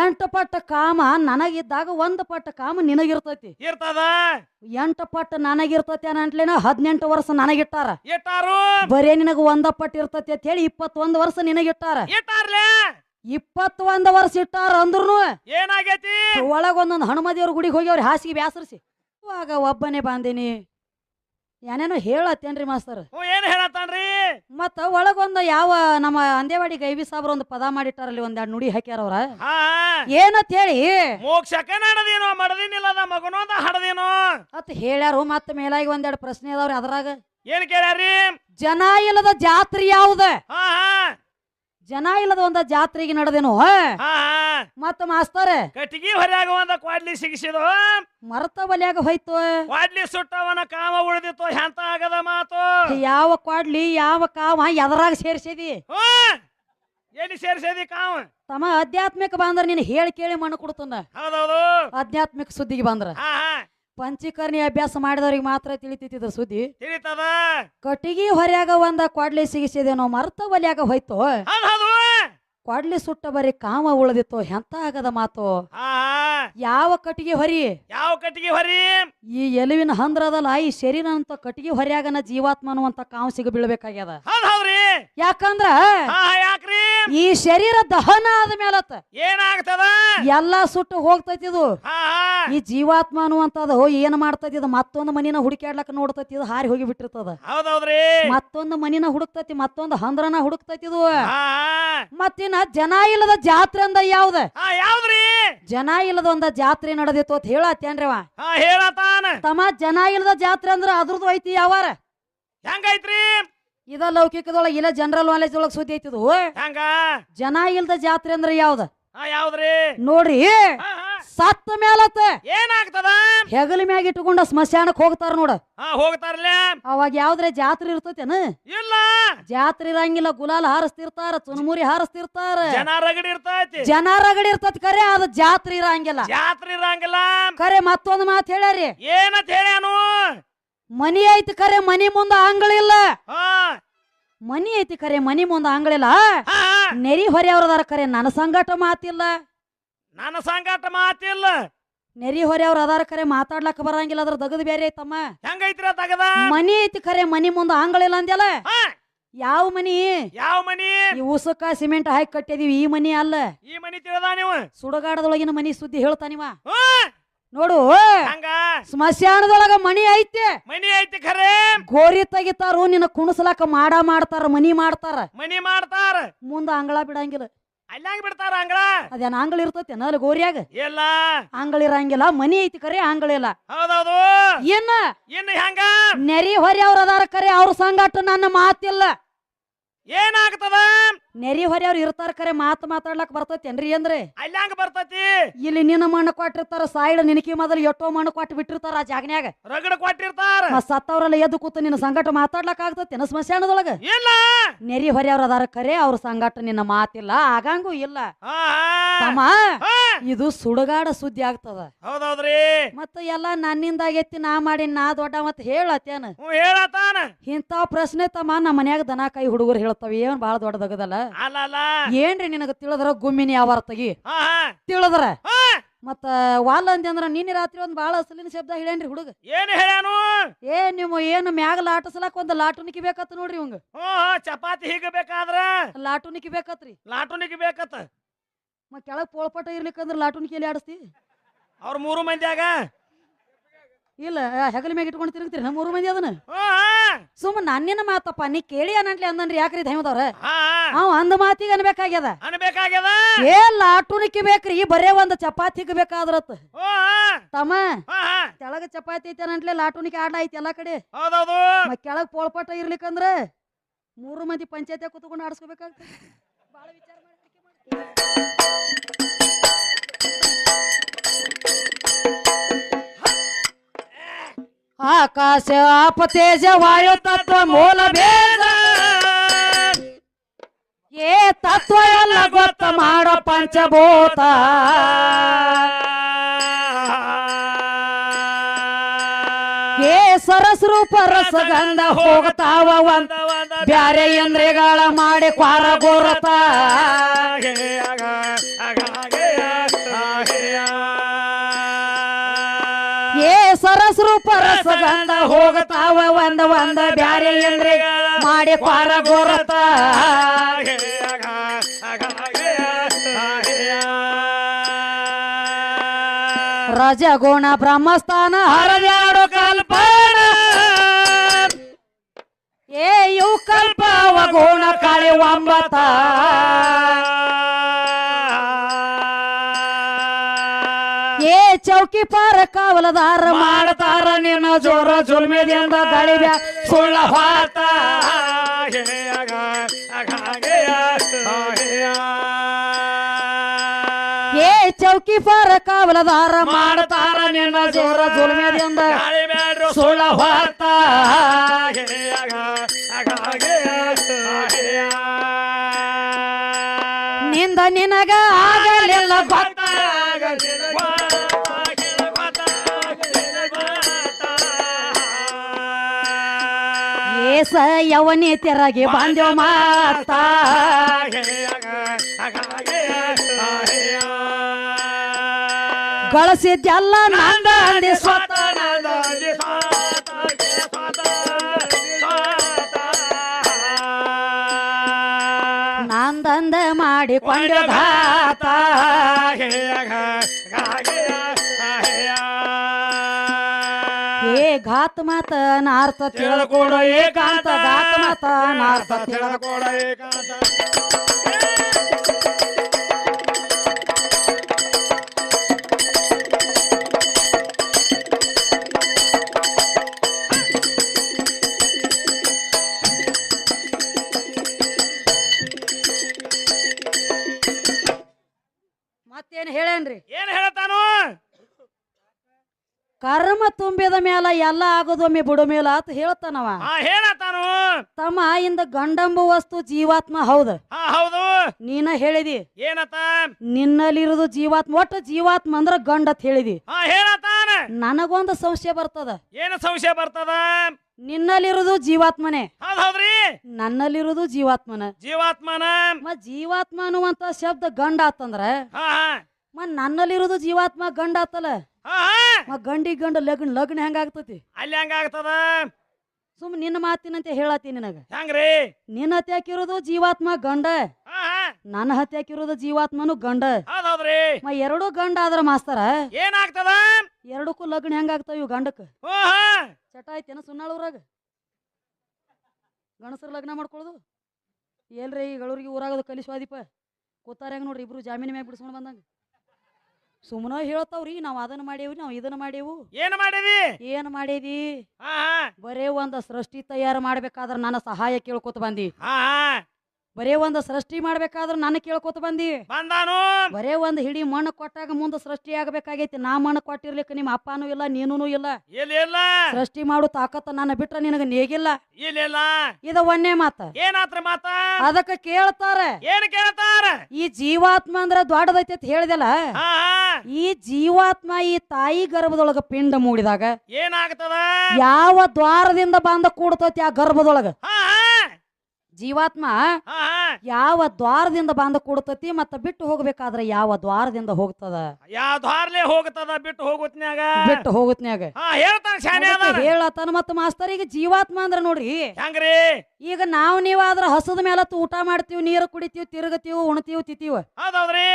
ಎಂಟು ಪಟ್ಟ ಕಾಮ ನನಗಿದ್ದಾಗ ಒಂದು ಪಟ್ಟ ಕಾಮ ನಿನಗಿರ್ತೈತಿ. ಇರ್ತದ? ಎಂಟು ಪಟ್ಟ ನನಗಿರ್ತೈತಿ ಅನ್ನಂಟ್ಲೇನ ಹದಿನೆಂಟು ವರ್ಷ ನನಗಿಟ್ಟಾರ. ಇಟ್ಟಾರು ಬರೇ ನಿನಗ ಒಂದ ಪಟ್ಟ ಇರ್ತೈತಿ ಅಂತ ಹೇಳಿ ಇಪ್ಪತ್ತೊಂದು ವರ್ಷ ನಿನಗಿಟ್ಟಾರ. ಇಟ್ಟಾರ್ಲೆ ಇಪ್ಪತ್ತೊಂದು ವರ್ಷ ಇಟ್ಟಾರ ಅಂದ್ರುನು ಏನಾಗೈತಿ? ಒಳಗ ಒಂದೊಂದು ಹನುಮದೇವ್ರ ಗುಡಿಗೆ ಹೋಗಿ ಅವ್ರ ಹಾಸಿಗೆ ಬ್ಯಾಸರಿಸಿ. ಇವಾಗ ಒಬ್ಬನೇ ಬಂದೀನಿ. ಏನೇನೋ ಹೇಳತ್ತೇನ್ರಿ ಮಾಸ್ತರ್? ಹ್ಞೂ ಏನ್ ಹೇಳತ್ತಾನ್ರಿ? ಮತ್ತ ಒಳಗೊಂದು ಯಾವ ನಮ್ಮ ಅಂದೇವಾಡಿ ಗೈಬಿ ಸಾಬ್ರ ಒಂದು ಪದ ಮಾಡಿಟ್ಟಾರಲ್ಲಿ ಒಂದೆರಡು ನುಡಿ ಹಾಕ್ಯಾರ ಅವ್ರ. ಹಾ ಏನತ್ ಹೇಳಿ ಮೋಕ್ಷಕ್ಕೆ ನಡದೇನೋ ಮಡದಿನಿಲ್ಲದ ಮಗನೋದ ಹಡದೇನೋ ಅತ್ ಹೇಳ್ಯಾರು ಮತ್ತ ಮೇಲಾಗಿ ಒಂದೆರಡು ಪ್ರಶ್ನೆ ಅದಾವ್ರಿ ಅದ್ರಾಗ. ಏನ್ ಕೇಳ್ಯಾರಿ ಜನ ಇಲ್ಲದ ಜಾತ್ರೆ ಯಾವ್ದ? ಹಾ ಹಾ. ಜನ ಇಲ್ಲದ ಒಂದ ಜಾತ್ರೆಗೆ ನಡೆದೇನೋ ಹಾ ಹಾ. ಮತ್ತ ಮಾಸ್ತರ್ ಕಟ್ಟಿಗೆ ಹೊರ್ಯಾಗ ಒಂದ ಕ್ವಾಡ್ಲಿ ಸಿಗಿಸಿದು? ಮರತ ಬಲಿಯಾಗ ಹೋಯ್ತು. ಕ್ವಾಡ್ಲಿ ಸುಟ್ಟವನ ಕಾಮ ಉಳಿದಿತ್ತು? ಎಂತ ಆಗದ ಮಾತು? ಯಾವ ಕ್ವಾಡ್ಲಿ ಯಾವ ಕಾವ ಎದರಾಗ ಸೇರ್ಸಿದಿ? ಎಲ್ಲಿ ಸೇರ್ಸಿದಿ ಕಾವ ತಮ್ಮ ಆಧ್ಯಾತ್ಮಿಕ ಬಂದ್ರ ನೀನು ಹೇಳಿ ಕೇಳಿ ಮಣ್ಣು ಕೊಡ್ತಂದ. ಹೌದೌದು. ಆಧ್ಯಾತ್ಮಿಕ ಸುದ್ದಿಗೆ ಬಂದ್ರ. ಪಂಚೀಕರಣಿ ಅಭ್ಯಾಸ ಮಾಡಿದವ್ರಿಗೆ ಮಾತ್ರ ತಿಳಿತಿದ್ರ ಸುದ್ದಿ. ತಿಳಿತದ? ಕಟ್ಟಿಗೆ ಹೊರ್ಯಾಗ ಒಂದ ಕ್ವಾಡ್ಲಿ ಸಿಗಿಸಿದೇನೋ ಮರ್ತ ಬಲಿಯಾಗ ಹೋಯ್ತು. ಕ್ವಾಡ್ಲಿ ಸುಟ್ಟ ಬರಿ ಕಾಮ ಉಳದಿತ್ತು ಎಂತ ಆಗದ ಮಾತು? ಯಾವ ಕಟ್ಟಿಗೆ ಹೊರಿ? ಯಾವ ಕಟ್ಟಿಗೆ ಹೊರಿ? ಈ ಎಲುವಿನ ಹಂದ್ರದಲ್ಲ ಈ ಶರೀರ ಅಂತ ಕಟ್ಟಿಗೆ ಹೊರ್ಯಾಗನ ಜೀವಾತ್ಮ ಅನ್ನುವಂತ ಕಾಮ ಸಿಗ ಬೀಳ್ಬೇಕಾಗ್ಯದ. ಯಾಕಂದ್ರ ಈ ಶರೀರ ದಹನ ಆದ ಮೇಲತ್ತ ಏನಾಗ್ತದ? ಎಲ್ಲಾ ಸುಟ್ಟು ಹೋಗ್ತೈತಿ ಇದು. ಈ ಜೀವಾತ್ಮ ಅನ್ನುವಂತದ್ದು ಏನ್ ಮಾಡ್ತೈತಿ ಇದು? ಮತ್ತೊಂದು ಮನಿನ ಹುಡುಕ್ಯಾಡ್ಲಕ್ ನೋಡ್ತೈತಿ ಇದು? ಹಾರಿ ಹೋಗಿ ಬಿಟ್ಟಿರ್ತದ. ಮತ್ತೊಂದು ಮನಿನ ಹುಡುಕ್ತೈತಿ ಮತ್ತೊಂದು ಹಂದ್ರನ ಹುಡುಕ್ತೈತಿ ಇದು. ಹಾ ಮತ್ತಿನ ಜನ ಇಲ್ಲದ ಜಾತ್ರೆ ಅಂದ ಯಾವ್ದ? ಹಾ ಯಾವ್ದ್ರಿ? ಜನ ಇಲ್ಲದ ಒಂದ ಜಾತ್ರೆ ನಡೆದಿತ್ತು ಅಂತ ಹೇಳತ್ತೇನ್ರಿವ ಹಾ ಹೇಳತಾನ ತಮ್ಮ ಜನ ಇಲ್ಲದ ಜಾತ್ರೆ ಅಂದ್ರ ಅದ್ರದ್ದು ಐತಿ ಯಾವಾರ? ಹೆಂಗೈತ್ರಿ? ಇದ ಲೌಕಿಕದೊಳಗ ಇಲ್ಲ ಜನರಲ್ ನಾಲೆಜ್ ಒಳಗ ಸುದ್ದಿ ಐತಿದು ಹೆಂಗ? ಜನ ಇಲ್ಲದ ಜಾತ್ರೆ ಅಂದ್ರ ಯಾವ್ದ? ಯಾವ್ದ್ರಿ? ನೋಡ್ರಿ ಸತ್ತ ಮೇಲತ್ತ ಏನಾಗ್ತದ? ಹೆಗಲ ಮ್ಯಾಗ ಇಟ್ಟುಕೊಂಡ ಸ್ಮಶಾನಕ್ ಹೋಗ್ತಾರ ನೋಡ. ಹೋಗ್ತಾರಲ್ಲ ಅವಾಗ ಯಾವ್ದ್ರೆ ಜಾತ್ರೆ ಇರ್ತತೇನ? ಇಲ್ಲ. ಜಾತ್ರೆ ಇರಂಗಿಲ್ಲ ಗುಲಾಲ್ ಹಾರಿಸ್ತಿರ್ತಾರ ಚುನಮುರಿ ಹಾರಿಸ್ತಿರ್ತಾರ. ಜನ ರಗಡಿ ಇರ್ತೈತಿ. ಜನ ರಗಡಿ ಇರ್ತೈತಿ ಕರೆ ಅದ ಜಾತ್ರೆ ಇರಂಗಿಲ್ಲ. ಜಾತ್ರೆ ಇರಂಗಿಲ್ಲ. ಕರೆ ಮತ್ತೊಂದ್ ಮಾತು ಹೇಳ್ಯಾರಿ. ಏನಂತ ಹೇಳ್ಯಾನು? ಮನಿ ಐತಿ ಕರೆ ಮನಿ ಮುಂದ ಅಂಗಳಿಲ್ಲ ಮನಿ ಐತಿ ಕರೆ ಮನಿ ಮುಂದ ಅಂಗಳಿಲ್ಲ ನೆರಿ ನೆರಿ ಹೊರೆಯವ್ರದಾರ ಕರೆ ನನ್ನ ಸಂಗಾಟ ಮಾತಿಲ್ಲ. ನನ್ನ ಸಂಗಾಟ ಮಾತಿಲ್ಲ. ನೆರಿ ಹೊರೆಯವ್ರ ಅದಾರ ಕರೆ ಮಾತಾಡ್ಲಕ್ಕ ಬರಂಗಿಲ್ಲ ಅದ್ರ ದಗದ್ ಬೇರೆ ಐತಮ್ಮ. ಹೆಂಗೈತ್ರ ತಗದ ಮನಿ ಐತಿ ಕರೆ ಮನಿ ಮುಂದ ಅಂಗಳಿಲ್ಲ ಅಂದ್ಯಲ್ಲ? ಯಾವ ಮನಿ? ಯಾವ ಮನಿ? ಈ ಉಸಕ ಸಿಮೆಂಟ್ ಹಾಕಿ ಕಟ್ಟಿದೀವಿ ಈ ಮನಿ ಅಲ್ಲ. ಈ ಮನಿ ತಿಳಿದ ನೀವು? ಸುಡಗಾಡದೊಳಗಿನ ಮನಿ ಸುದ್ದಿ ಹೇಳ್ತಾನಿವ. ಹಾ ನೋಡು. ಹಂಗ? ಸ್ಮಶಾನದೊಳಗ ಮನಿ ಐತೆ. ಮನಿ ಐತಿ ಖರೆ. ಗೋರಿ ತೆಗಿತಾರು ನಿನ್ನ ಕುಣಸ್ಲಾಕ ಮಾಡ ಮಾಡ್ತಾರ ಮನಿ ಮಾಡ್ತಾರ. ಮನಿ ಮಾಡ್ತಾರ. ಮುಂದ ಅಂಗಳ ಬಿಡಂಗಿಲ್ಲ. ಅಲ್ಲಾಗ ಬಿಡ್ತಾರ ಅಂಗಳ? ಅದೇನ ಅಂಗಳ ಇರ್ತೈತಿ ಅಲ್ಲಿ ಗೋರಿಯಾಗ? ಇಲ್ಲ. ಅಂಗಳ ಇರಂಗಿಲ್ಲ ಮನಿ ಐತಿ ಕರೆ ಅಂಗಳಿಲ್ಲ ಹೌದೌದು. ಏನ ಇನ್ನು ಹೆಂಗ? ನೆರಿ ಹೊರಿ ಅವ್ರ ಅದಾರ ಕರೆ ಅವ್ರ ಸಂಗಟ ನನ್ನ ಮಾತಿಲ್ಲ. ಏನಾಗ್ತದ? ನೆರಿ ಹೊರೆಯವ್ರು ಇರ್ತಾರ ಕರೆ ಮಾತು ಮಾತಾಡ್ಲಕ್ ಬರ್ತೈತೇನ್ರಿ ಅಂದ್ರೆ? ಅಲ್ಲಾಂಗ ಬರ್ತೈತಿ? ಇಲ್ಲಿ ನಿನ್ನ ಮಣ್ಣು ಕೊಟ್ಟಿರ್ತಾರ ಸೈಡ್ ನಿನಕಿ ಮೊದಲು ಎಷ್ಟೋ ಮಣ್ಣು ಕೊಟ್ಟು ಬಿಟ್ಟಿರ್ತಾರ ಆ ಜಾಗನ್ಯಾಗ. ರಗಡ ಕೊಟ್ಟಿರ್ತಾರ. ಆ ಸತ್ತವ್ರೆಲ್ಲ ಎದ್ದು ಕೂತು ನಿನ್ನ ಸಂಗಟ ಮಾತಾಡ್ಲಕ್ ಆಗ್ತೈತೇನ ಸ್ಮಶಾನದೊಳಗ? ಇಲ್ಲ. ನೆರಿ ಇಲ್ಲ ಅವ್ರ ಅದಾರ ಕರೆ ಅವ್ರ ಸಂಗಟ ನಿನ್ನ ಮಾತಿಲ್ಲ ಆಗಂಗೂ ಇಲ್ಲ. ಹಾ ಹಾ. ತಮ್ಮ ಹಾ. ಇದು ಸುಡುಗಾಡ ಸುದ್ದಿ ಆಗ್ತದ. ಹೌದೌದ್ರಿ. ಮತ್ತ ಎಲ್ಲಾ ನನ್ನಿಂದಾಗೈತಿ ನಾ ಮಾಡಿ ನಾ ದೊಡ್ಡ ಮತ್ ಹೇಳತ್ತೇನ? ಹ್ಞೂ ಹೇಳತಾನ ಇಂತಾವ್ ಪ್ರಶ್ನೆ ತಮ್ಮ ನಮ್ಮ ಮನ್ಯಾಗ ದನ ಕೈ ಹುಡುಗರು ಹೇಳ್ತಾವ ಏನ್ ಬಹಳ ದೊಡ್ಡದಾಗದಲ್ಲ? ಅಲ್ಲ ಏನ್ರಿ ನಿನಗ ತಿಳಿದ್ರ ಗುಮ್ಮಿನಿ ಯಾವಾರ ತಗಿ? ತಿಳಿದ್ರ. ಮತ್ತ ವಾಲ್ ಅಂದಿ ಅಂದ್ರ ನಿನ್ನೆ ರಾತ್ರಿ ಒಂದ್ ಬಾಳ ಅಸಲಿನ ಶಬ್ದ ಹೇಳೇನ್ರಿ ಹುಡುಗ. ಏನ್ ಹೇಳ್ಯಾನು? ಏ ನಿಮ್ಮ ಏನು ಮ್ಯಾಗ ಲಾಟಸ್ಲಾಕ ಒಂದ್ ಲಾಟುನಿಕಿ ಬೇಕತ್ತ ನೋಡ್ರಿ ಇವಂಗ. ಚಪಾತಿ ಹೀಗ ಬೇಕಾದ್ರ? ಲಾಟುನಿಕಿ ಬೇಕತ್ರಿ ಲಾಟುನಿಗೆ ಬೇಕತ್ತ ಮತ್ತೆ ಕೆಳಗ್ ಪೋಳ್ಪಟ ಇರ್ಲಿಕ್ಕಂದ್ರ ಲಾಟುನಿಕಿ ಎಲ್ಲಿ ಆಡಿಸ್ತಿ? ಅವ್ರ ಮೂರು ಮಂದ್ಯಾಗ. ಇಲ್ಲ ಹೆಗಲ ಮ್ಯಾಗ ಇಟ್ಕೊಂಡು ತಿರುಗ್ತೀರಿ ನಮ್ಮ ಮೂರು ಮಂದಿ ಅದನ್ನ. ಸುಮ್ಮ ನನ್ನಿನ ಮಾತಪ್ಪ ನೀ ಕೇಳಿ ಅನ್ನಂಟ್ಲಿ ಅಂದನ್ರಿ ಯಾಕ್ರಿ ದೈವದವ್ರ. ಅವ್ ಅಂದ ಮಾತಿಗೆ ಅನ್ಬೇಕಾಗ್ಯದ. ಅನ್ಬೇಕಾಗ್ಯದ? ಏ ಲಾಟುನಿಕಿ ಬೇಕ್ರಿ ಬರೇ ಒಂದ್ ಚಪಾತಿಗ್ ಬೇಕಾದ್ರತ್. ತಮ್ಮ ಕೆಳಗ ಚಪಾತಿ ಐತೆ ಅನ್ನಂಟ್ಲೆ ಲಾಟುನಿಕಿ ಆಡ ಐತಿ ಎಲ್ಲಾ ಕಡೆ. ಕೆಳಗ ಪೋಳ್ಪಟ ಇರ್ಲಿಕ್ಕಂದ್ರ ಮೂರು ಮಂದಿ ಪಂಚಾಯತ್ ಕೂತ್ಕೊಂಡು ಆಡಿಸ್ಕೋಬೇಕಾಗ್ತದೆ. ಬಹಳ ವಿಚಾರ ಮಾಡಿ. ಆಕಾಶ ಆಪ ತೇಜ ವಾಯು ತತ್ವ ಮೂಲ ಭೇದ. ಏ ತತ್ವ ಎಲ್ಲ ಗೊತ್ತ ಮಾಡೋ ಪಂಚಭೂತ. ಏ ಸರಸ್ರೂಪ ರಸಗಂಧ ಹೋಗತಾವ ಒಂದ. ಬ್ಯಾರೆ ಎಂದ್ರೆಗಳ ಮಾಡಿ ಕ್ವಾರ ಗೋರತ ರಸಗಂಧ ಹೋಗತಾವ ಒಂದ ಒಂದ ಬ್ಯಾರೆ ಅಂದ್ರೆ ಮಾಡಿ ಕ್ವಾರ ಗೋರತ. ರಜಗುಣ ಬ್ರಹ್ಮಸ್ಥಾನ ಹರದ್ಯಾಡು ಕಲ್ಪನ. ಏ ಇವು ಕಲ್ಪವ ಗುಣ ಕಳೆ ಒಂಬತ್ತ ಏ ಚೌಕಿ ಪಾರ ಕಾವಲದಾರ ಮಾಡತಾರ ನಿನ್ನ ಜೋರ ಜುಲ್ಮೆದಿಂದ ಗಳಿಬ್ಯ. ಸುಳ್ಳ ಹಾತ ಏ ಚೌಕಿ ಪಾರ ಕಾವಲದಾರ ಮಾಡ್ತಾರ ನಿನ್ನ ಜೋರ ಜುಲ್ಮೆದಿಂದ ಸುಳ್ಳ ಹಾತ ಯವನಿ ತೆರಗಿ ಬಾಂಧವ ಮಾತ ಗಳಿಸಿದ್ದೆಲ್ಲ ನಂದಿ ಸ್ವತ ನಂದಂದ ಮಾಡಿಕೊಂಡ ಘಾತ ಘಾತ ಮಾತ ನಾರ್ಥ ತಿಳ್ಕೊಡು ಏಕಾಂತ. ದಾತ ಮಾತ ನಾರ್ಥ ಏಕಾಂತ ಮತ್ತೇನು ಹೇಳೇನ್ರಿ? ಕರ್ಮ ತುಂಬಿದ ಮೇಲೆ ಎಲ್ಲ ಆಗೋದೊಮ್ಮೆ ಬಿಡು ಮೇಲ ಅಂತ ಹೇಳ್ತಾನವ. ಆ, ಹೇಳತಾನು ತಮ್ಮ ಇಂದ ಗಂಡಂಬ ವಸ್ತು ಜೀವಾತ್ಮ ಹೌದ? ಹಾ ಹೌದು. ನೀನ ಹೇಳಿದಿ. ಏನತ ನಿನ್ನಲ್ಲಿರೋದು ಜೀವಾತ್ಮ ಒಟ್ಟು ಜೀವಾತ್ಮ ಅಂದ್ರ ಗಂಡ ಅಂತ ಹೇಳಿದಿ. ಹಾ ಹೇಳತಾನ ನನಗೊಂದು ಸಂಶಯ ಬರ್ತದ. ಏನು ಸಂಶಯ ಬರ್ತದ? ನಿನ್ನಲ್ಲಿರೋದು ಜೀವಾತ್ಮನೇ. ಹೌದ್ ಹೌದ್ರಿ. ನನ್ನಲ್ಲಿರೋದು ಜೀವಾತ್ಮನ. ಜೀವಾತ್ಮನ. ಮ ಜೀವಾತ್ಮ ಅನ್ನುವಂತ ಶಬ್ದ ಗಂಡ ಆತಂದ್ರ. ಹಾ ಹಾ. ಮ ನನ್ನಲ್ಲಿರೋದು ಜೀವಾತ್ಮ ಗಂಡ ಆತಲ್ಲ. ಗಂಡಿ ಗಂಡ ಲಗ್ನ ಲಗ್ನ ಹೆಂಗಾಗ್ತತಿ ಅಲ್ಲಿ ಹೆಂಗಾಗ್ತದ ಸುಮ್ ನಿನ್ನ ಮಾತಿನಂತೆ ಹೇಳತಿ ನಿನಗ. ಹೆಂಗ್ರಿ? ನಿನ್ನ ಹತ್ಯಾಕಿರೋದು ಜೀವಾತ್ಮ ಗಂಡ. ನನ್ನ ಹತ್ಯಾಕಿರೋದು ಜೀವಾತ್ಮನು ಗಂಡ. ಹೌದ್ ಹೌದ್ರಿ ಮ ಎರಡು ಗಂಡ ಆದ್ರ ಮಾಸ್ತರ. ಏನಾಗ್ತದ ಎರಡಕ್ಕೂ ಲಗ್ನ ಹೆಂಗಾಗ್ತಾವ ಇವು ಹಾ. ಚಟ ಐತೇನ ಸುನ್ನಾಳೂರಾಗ ಗಣಸರ ಲಗ್ನ ಮಾಡ್ಕೊಳ್ಳೋದು ಎಲ್ರಿ ಈ ಗಳೂರಿಗೆ ಊರಾಗದು ಕಲಿಸ್ವಾದಿಪ ಕೂತಾರ ಹೆಂಗ ನೋಡ್ರಿ ಇಬ್ರು ಜಾಮೀನು ಮ್ಯಾಗ ಬಿಡಿಸ್ಕೊಂಡು ಬಂದಂಗ. ಸುಮ್ಮನ ಹೇಳ್ತಾವ್ರಿ ನಾವ್ ಅದನ್ನ ಮಾಡೇವಿ ನಾವ್ ಇದನ್ನ ಮಾಡೇವು ಏನ್ ಮಾಡೇವಿ ಏನ್ ಹಾ ಬರೇ ಒಂದ ಸೃಷ್ಟಿ ತಯಾರು ಮಾಡ್ಬೇಕಾದ್ರ ನನ್ನ ಸಹಾಯ ಕೇಳ್ಕೊತ ಬಂದಿ. ಬರೇ ಒಂದು ಸೃಷ್ಟಿ ಮಾಡ್ಬೇಕಾದ್ರೆ ನಾನು ಕೇಳ್ಕೊತ ಬಂದಿ. ಬಂದಾನು? ಬರೇ ಒಂದು ಹಿಡಿ ಮಣ್ಣು ಕೊಟ್ಟಾಗ ಮುಂದೆ ಸೃಷ್ಟಿ ಆಗ್ಬೇಕಾಗೈತಿ. ನಾ ಮಣ್ಣು ಕೊಟ್ಟಿರ್ಲಿಕ್ಕೆ ನಿಮ್ಮ ಅಪ್ಪನೂ ಇಲ್ಲ ನೀನೂ ಇಲ್ಲ. ಇಲ್ಲ ಇಲ್ಲ? ಸೃಷ್ಟಿ ಮಾಡು ತಾಕತ್ತ ನನ್ನ ಬಿಟ್ರೆ ನಿನಗ ನೇಗಿಲ್ಲ. ಇಲ್ಲ? ಇದ ಒಂದೇ ಮಾತ. ಏನಾತ್ರ ಮಾತ? ಅದಕ್ಕ ಕೇಳ್ತಾರ. ಏನ್ ಕೇಳ್ತಾರ? ಈ ಜೀವಾತ್ಮ ಅಂದ್ರ ದೊಡ್ಡದೈತಿ ಅಂತ ಹೇಳಿದಲ್ಲ? ಈ ಜೀವಾತ್ಮ ಈ ತಾಯಿ ಗರ್ಭದೊಳಗ ಪಿಂಡ ಮೂಡಿದಾಗ ಏನಾಗ್ತದ? ಯಾವ ದ್ವಾರದಿಂದ ಬಂದ ಕೂಡತೈತಿ ಆ ಗರ್ಭದೊಳಗ? ಜೀವಾತ್ಮ ಯಾವ ದ್ವಾರದಿಂದ ಬಂದ ಕೂಡತತಿ ಮತ್ತ ಬಿಟ್ಟು ಹೋಗ್ಬೇಕಾದ್ರೆ ಯಾವ ದ್ವಾರದಿಂದ ಹೋಗ್ತದ? ಯಾವ ದ್ವಾರಲೆ ಹೋಗ್ತದ ಬಿಟ್ಟು ಹೋಗುತ್ನ್ಯಾಗ? ಬಿಟ್ಟು ಹೋಗುತ್ನ್ಯಾಗ. ಹೇಳತಾನ ಮತ್ತ ಮಾಸ್ತರ್. ಈಗ ಜೀವಾತ್ಮ ಅಂದ್ರೆ ನೋಡ್ರಿ. ಹೆಂಗ್ರಿ? ಈಗ ನಾವ್ ನೀವಾದ್ರ ಹಸದ ಮೇಲತ್ತು ಊಟ ಮಾಡ್ತೀವಿ ನೀರು ಕುಡಿತೀವಿ ತಿರುಗತೀವಿ ಉಣ್ತೀವಿ ತಿತ್ತೀವಿ ಹೌದೌದ್ರಿ.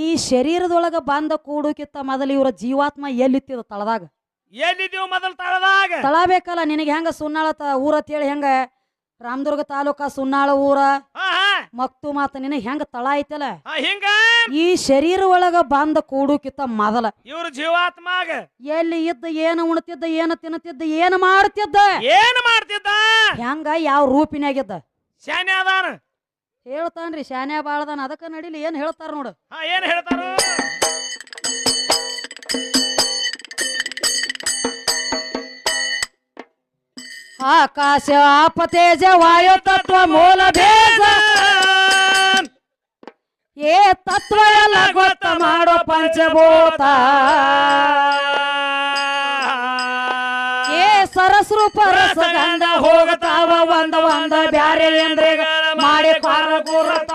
ಈ ಶರೀರದೊಳಗ ಬಂದ ಕೂಡುಕಿತ್ತ ಮೊದಲು ಇವರ ಜೀವಾತ್ಮ ಎಲ್ಲಿತ್ತಿದ ತಳದಾಗ? ಎಲ್ಲಿದ್ದೀವಿ ಮೊದಲು ತಳದಾಗ? ತಳಬೇಕಲ್ಲ ನಿನಗೆ ಹೆಂಗ ಸುನ್ನಾಳ ತ- ಊರ ಅಂತೇಳಿ ಹೆಂಗ? ರಾಮದುರ್ಗ ತಾಲೂಕ ಸುನ್ನಾಳ ಊರ. ಮಕ್ತು ಮಾತ ನಿನ್ನ ಹೆಂಗ ತಳ ಐತಲ್ಲ? ಹಿಂಗ? ಈ ಶರೀರ ಒಳಗ ಬಂದ ಕೂಡುಕಿತ್ತ ಮೊದಲ. ಇವ್ರ ಜೀವಾತ್ಮಾಗ ಎಲ್ಲಿ ಇದ್ದ ಏನು ಉಣ್ತಿದ್ದ ಏನು ತಿನ್ನತಿದ್ದ ಏನು ಮಾಡ್ತಿದ್ದ? ಏನು ಮಾಡ್ತಿದ್ದ? ಹೆಂಗ ಯಾವ ರೂಪಿನಾಗಿದ್ದ ಶಾನೆ ಅದಾನ ಹೇಳ್ತಾನ್ರಿ ಶಾನ್ಯಾ ಬಾಳದಾನ. ಅದಕ್ಕ ನಡಿಲಿ ಏನ್ ಹೇಳ್ತಾರ ನೋಡು. ಏನ್ ಹೇಳ್ತಾರು? ಆಕಾಶ ಆಪತೇಜ, ವಾಯು ತತ್ವ ಮೂಲ ಭೇದ ಏ ತತ್ವ ಎಲ್ಲ ಗೊತ್ತ ಮಾಡೋ ಪಂಚಭೂತ. ಏ ಸರಸ್ರೂಪ ರಸಗಂಧ ಹೋಗತಾವ, ಒಂದ ಒಂದ ಬ್ಯಾರೆ ಅಂದ್ರೆ ಮಾಡಿ ಕಾರ ಗುರುತ